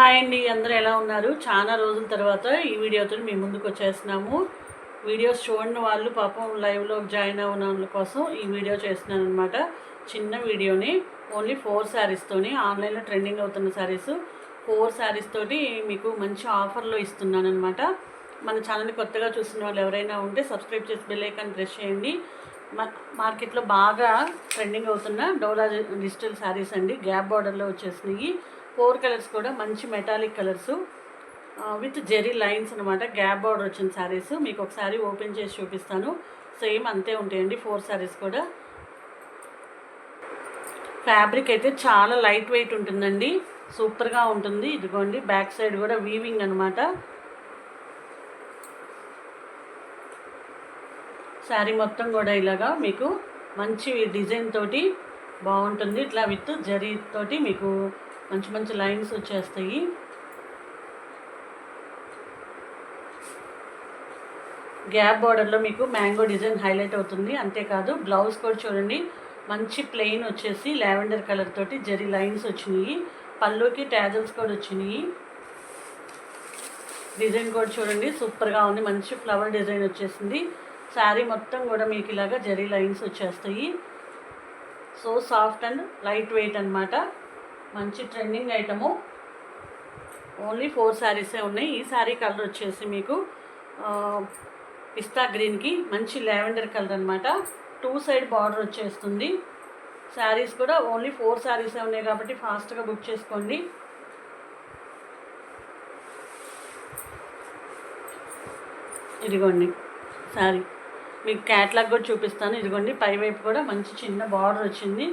Hi అండి అందరూ ఎలా ఉన్నారు? చాలా రోజుల తర్వాత ఈ వీడియోతో మీ ముందుకు వచ్చేస్తున్నాము. వీడియోస్ చూడని వాళ్ళు పాపం లైవ్లో జాయిన్ అవ్వడం వాళ్ళ కోసం ఈ వీడియో చేస్తున్నాను అనమాట చిన్న వీడియోని ఓన్లీ ఫోర్ శారీస్తోని ఆన్లైన్లో ట్రెండింగ్ అవుతున్న శారీస్. ఫోర్ శారీస్ తోటి మీకు మంచి ఆఫర్లో ఇస్తున్నాను అనమాట మన ఛానల్ని కొత్తగా చూసిన వాళ్ళు ఎవరైనా ఉంటే సబ్స్క్రైబ్ చేసి బెల్ ఐకాన్ ప్రెస్ చేయండి. మా- మార్కెట్లో బాగా ట్రెండింగ్ అవుతున్న డోలా డిజిటల్ శారీస్ అండి గ్యాప్ బార్డర్లో వచ్చేసినాయి. ఫోర్ కలర్స్ కూడా మంచి metallic colours. With zari lines అనమాట గ్యాప్ బార్డర్ వచ్చిన శారీస్ మీకు ఒకసారి ఓపెన్ చేసి చూపిస్తాను. సేమ్ అంతే ఉంటాయండి ఫోర్ శారీస్ కూడా. ఫ్యాబ్రిక్ అయితే చాలా లైట్ వెయిట్ ఉంటుందండి. సూపర్గా ఉంటుంది. ఇదిగోండి బ్యాక్ సైడ్ కూడా వీవింగ్ అనమాట శారీ మొత్తం కూడా ఇలాగా మీకు మంచి డిజైన్ తోటి బాగుంటుంది. ఇట్లా విత్ జరీ తోటి మీకు మంచి మంచి లైన్స్ వచ్చేస్తాయి. గ్యాప్ బార్డర్లో మీకు మ్యాంగో డిజైన్ హైలైట్ అవుతుంది. అంతేకాదు బ్లౌజ్ కూడా చూడండి. మంచి ప్లెయిన్ వచ్చేసి లావెండర్ కలర్ తోటి జరీ లైన్స్ వచ్చినాయి. పళ్ళుకి ట్యాజల్స్ కూడా వచ్చినాయి. డిజైన్ కూడా చూడండి. సూపర్గా ఉంది. మంచి ఫ్లవర్ డిజైన్ వచ్చేసింది. శారీ మొత్తం కూడా మీకు ఇలాగా జరీ లైన్స్ వచ్చేస్తాయి. So soft and light weight అనమాట మంచి ట్రెండింగ్ ఐటము. ఓన్లీ ఫోర్ శారీసే ఉన్నాయి. ఈ శారీ కలర్ వచ్చేసి మీకు పిస్తా గ్రీన్కి మంచి లావెండర్ కలర్ అనమాట టూ సైడ్ బార్డర్ వచ్చేస్తుంది. శారీస్ కూడా ఓన్లీ ఫోర్ శారీసే ఉన్నాయి కాబట్టి ఫాస్ట్గా బుక్ చేసుకోండి. ఇదిగోండి శారీ మీకు క్యాట్లాగ్ కూడా చూపిస్తాను. ఇదిగోండి పై వైపు కూడా మంచి చిన్న బార్డర్ వచ్చింది.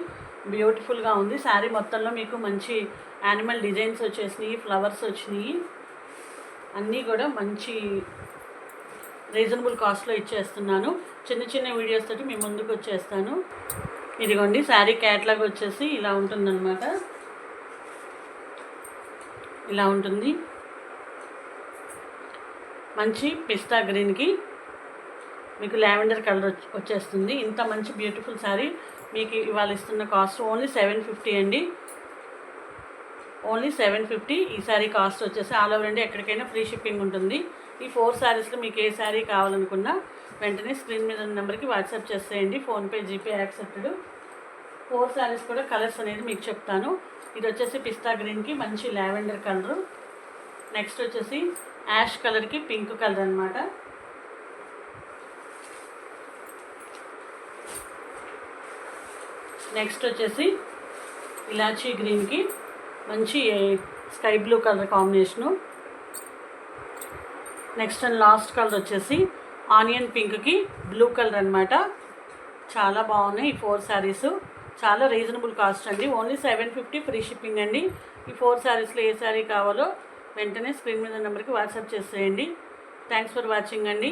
బ్యూటిఫుల్గా ఉంది. శారీ మొత్తంలో మీకు మంచి యానిమల్ డిజైన్స్ వచ్చేసినాయి ఫ్లవర్స్ వచ్చినాయి. అన్నీ కూడా మంచి రీజనబుల్ కాస్ట్లో ఇచ్చేస్తున్నాను. చిన్న చిన్న వీడియోస్ తోటి మీ ముందుకు వచ్చేస్తాను. ఇదిగోండి శారీ క్యాట్లాగ్ వచ్చేసి ఇలా ఉంటుందన్నమాట. ఇలా ఉంటుంది. మంచి పిస్తా గ్రీన్కి మీకు లావెండర్ కలర్ వచ్చేస్తుంది. ఇంత మంచి బ్యూటిఫుల్ శారీ మీకు ఇవాళ ఇస్తున్న కాస్ట్ ఓన్లీ సెవెన్ ఫిఫ్టీ అండి. Only seven fifty. ఈ శారీ కాస్ట్ వచ్చేసి ఆల్ ఓవర్ అండి ఎక్కడికైనా ఫ్రీ షిప్పింగ్ ఉంటుంది. ఈ ఫోర్ శారీస్లో మీకు ఏ శారీ కావాలనుకున్నా వెంటనే స్క్రీన్ మీద ఉన్న నెంబర్కి వాట్సాప్ చేసేయండి. PhonePe GPay accepted. Four saris కూడా కలర్స్ అనేది మీకు చెప్తాను. ఇది వచ్చేసి పిస్తా గ్రీన్కి మంచి లావెండర్ కలరు. నెక్స్ట్ వచ్చేసి యాష్ కలర్కి పింక్ కలర్ అనమాట నెక్స్ట్ వచ్చేసి ఇలాచీ గ్రీన్కి మంచి sky blue colour combination next and last colour వచ్చేసి ఆనియన్ పింక్కి బ్లూ కలర్ అనమాట చాలా బాగున్నాయి ఈ ఫోర్ శారీస్ చాలా రీజనబుల్ కాస్ట్ అండి. Only seven fifty free shipping అండి. ఈ ఫోర్ శారీస్లో ఏ శారీ కావాలో వెంటనే స్క్రీన్ మీద నెంబర్కి వాట్సాప్ చేసేయండి. థ్యాంక్స్ ఫర్ వాచింగ్ అండి.